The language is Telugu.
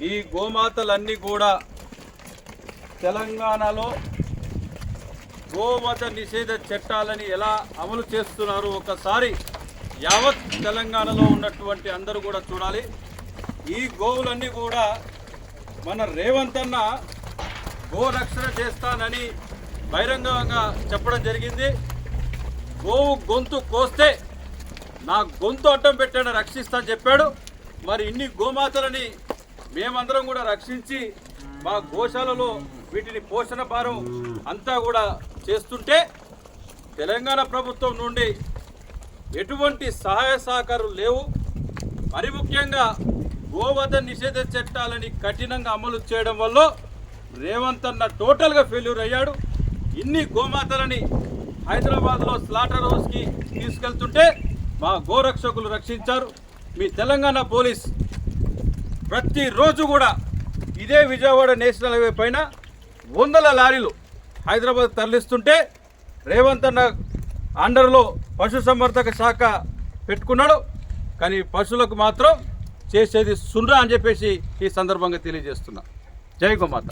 ఈ గోమాతలన్నీ కూడా తెలంగాణలో గోవధ నిషేధ చట్టాలని ఎలా అమలు చేస్తున్నారు ఒకసారి యావత్ తెలంగాణలో ఉన్నటువంటి అందరూ కూడా చూడాలి. ఈ గోవులన్నీ కూడా మన రేవంత్ అన్న గోరక్షణ చేస్తానని బహిరంగంగా చెప్పడం జరిగింది. గోవు గొంతు కోస్తే నా గొంతు అడ్డం పెట్టాడు రక్షిస్తా చెప్పాడు. మరి ఇన్ని గోమాతలని మేమందరం కూడా రక్షించి మా గోశాలలో వీటిని పోషణ భారం అంతా కూడా చేస్తుంటే తెలంగాణ ప్రభుత్వం నుండి ఎటువంటి సహాయ సహకారాలు లేవు. మరి ముఖ్యంగా గోవధ నిషేధ చట్టాలని కఠినంగా అమలు చేయడం వల్ల రేవంత్ అన్న టోటల్గా ఫెయిల్యూర్ అయ్యాడు. ఇన్ని గోమాతలని హైదరాబాద్లో స్లాటర్ హౌస్కి తీసుకెళ్తుంటే మా గోరక్షకులు రక్షించారు. మీ తెలంగాణ పోలీస్ ప్రతిరోజు కూడా ఇదే విజయవాడ నేషనల్ హైవే పైన వందల లారీలు హైదరాబాద్ తరలిస్తుంటే రేవంత్ అన్న అండర్లో పశుసంవర్ధక శాఖ పెట్టుకున్నాడు. కానీ పశువులకు మాత్రం చేసేది సున్నా అని చెప్పేసి ఈ సందర్భంగా తెలియజేస్తున్నా. జై గోమాత.